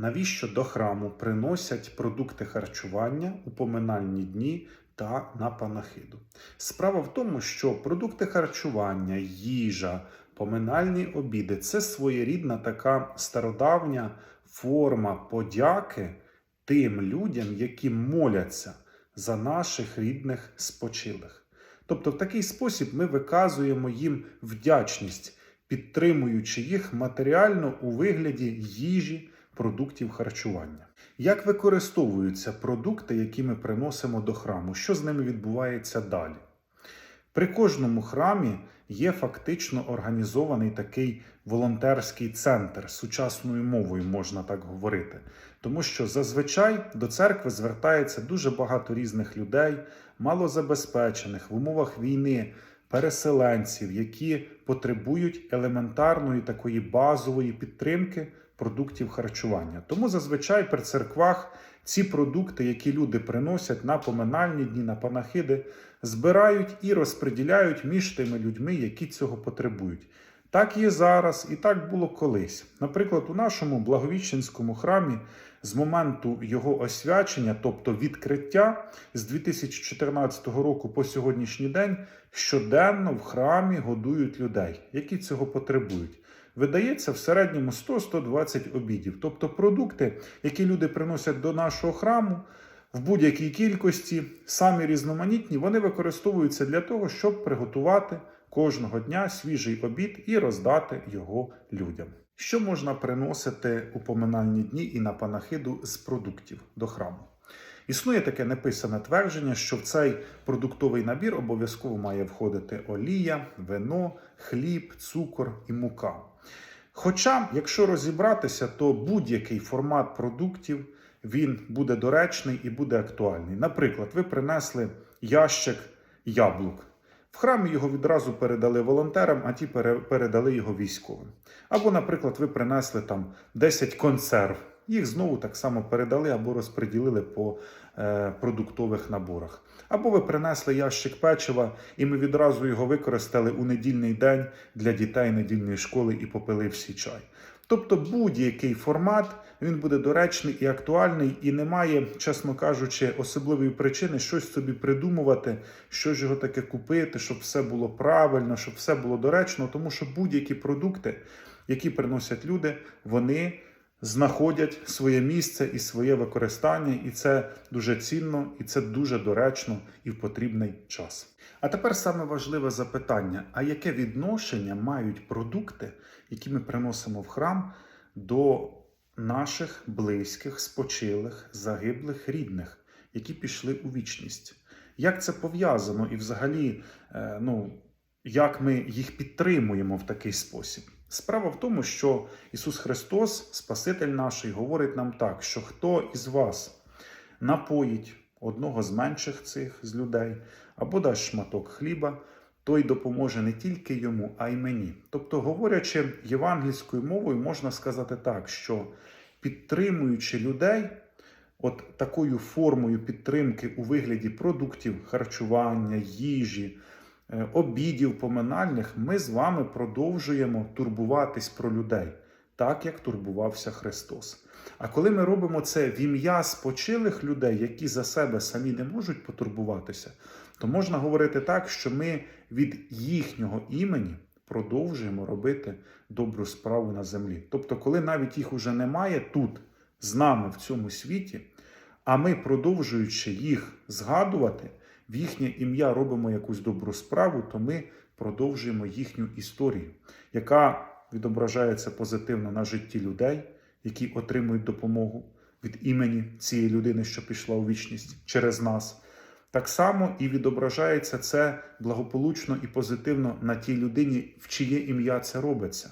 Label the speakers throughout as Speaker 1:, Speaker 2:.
Speaker 1: навіщо до храму приносять продукти харчування у поминальні дні та на панахиду. Справа в тому, що продукти харчування, їжа, поминальні обіди це своєрідна така стародавня форма подяки тим людям, які моляться за наших рідних спочилих. Тобто, в такий спосіб ми виказуємо їм вдячність, підтримуючи їх матеріально у вигляді їжі, продуктів харчування. Як використовуються продукти, які ми приносимо до храму? Що з ними відбувається далі? При кожному храмі є фактично організований такий волонтерський центр сучасною мовою, можна так говорити. Тому що зазвичай до церкви звертається дуже багато різних людей, малозабезпечених в умовах війни, переселенців, які потребують елементарної такої базової підтримки продуктів харчування. Тому зазвичай при церквах ці продукти, які люди приносять на поминальні дні, на панахиди, збирають і розподіляють між тими людьми, які цього потребують. Так є зараз, і так було колись. Наприклад, у нашому Благовіщенському храмі з моменту його освячення, тобто відкриття, з 2014 року по сьогоднішній день щоденно в храмі годують людей, які цього потребують. Видається в середньому 100-120 обідів, тобто продукти, які люди приносять до нашого храму в будь-якій кількості, самі різноманітні, вони використовуються для того, щоб приготувати кожного дня свіжий обід і роздати його людям. Що можна приносити у поминальні дні і на панахиду з продуктів до храму? Існує таке неписане твердження, що в цей продуктовий набір обов'язково має входити олія, вино, хліб, цукор і мука. Хоча, якщо розібратися, то будь-який формат продуктів він буде доречний і буде актуальний. Наприклад, ви принесли ящик яблук. В храмі його відразу передали волонтерам, а ті передали його військовим. Або, наприклад, ви принесли там 10 консерв. Їх знову так само передали або розподілили по е, продуктових наборах. Або ви принесли ящик печива, і ми відразу його використали у недільний день для дітей недільної школи і попили всі чай. Тобто будь-який формат він буде доречний і актуальний, і немає, чесно кажучи, особливої причини щось собі придумувати, що ж його таке купити, щоб все було правильно, щоб все було доречно, тому що будь-які продукти, які приносять люди, вони знаходять своє місце і своє використання, і це дуже цінно, і це дуже доречно і в потрібний час. А тепер саме важливе запитання: а яке відношення мають продукти, які ми приносимо в храм, до наших близьких, спочилих, загиблих рідних, які пішли у вічність? Як це пов'язано і взагалі, е, ну, як ми їх підтримуємо в такий спосіб? Справа в тому, що Ісус Христос, Спаситель наш, говорить нам так, що хто із вас напоїть одного з менших цих з людей або дасть шматок хліба, той допоможе не тільки йому, а й мені. Тобто, говорячи євангельською мовою, можна сказати так, що підтримуючи людей, от такою формою підтримки у вигляді продуктів харчування, їжі, обідів поминальних, ми з вами продовжуємо турбуватись про людей, так як турбувався Христос. А коли ми робимо це в ім'я спочилих людей, які за себе самі не можуть потурбуватися, то можна говорити так, що ми від їхнього імені продовжуємо робити добру справу на землі. Тобто, коли навіть їх уже немає тут, з нами в цьому світі, а ми, продовжуючи їх згадувати, в їхнє ім'я робимо якусь добру справу, то ми продовжуємо їхню історію, яка відображається позитивно на житті людей, які отримують допомогу від імені цієї людини, що пішла у вічність через нас. Так само і відображається це благополучно і позитивно на тій людині, в чиє ім'я це робиться.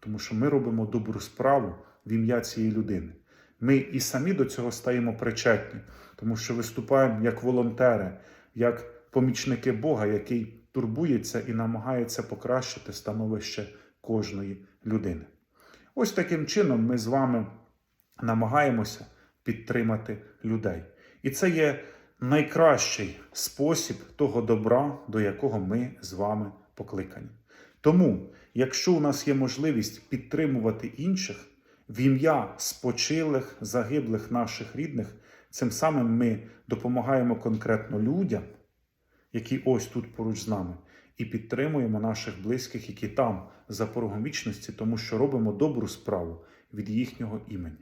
Speaker 1: Тому що ми робимо добру справу в ім'я цієї людини. Ми і самі до цього стаємо причетні, тому що виступаємо як волонтери, як помічники Бога, який турбується і намагається покращити становище кожної людини. Ось таким чином ми з вами намагаємося підтримати людей. І це є найкращий спосіб того добра, до якого ми з вами покликані. Тому, якщо у нас є можливість підтримувати інших, в ім'я спочилих, загиблих наших рідних. Цим самим ми допомагаємо конкретно людям, які ось тут поруч з нами, і підтримуємо наших близьких, які там за порогом вічності, тому що робимо добру справу від їхнього імені.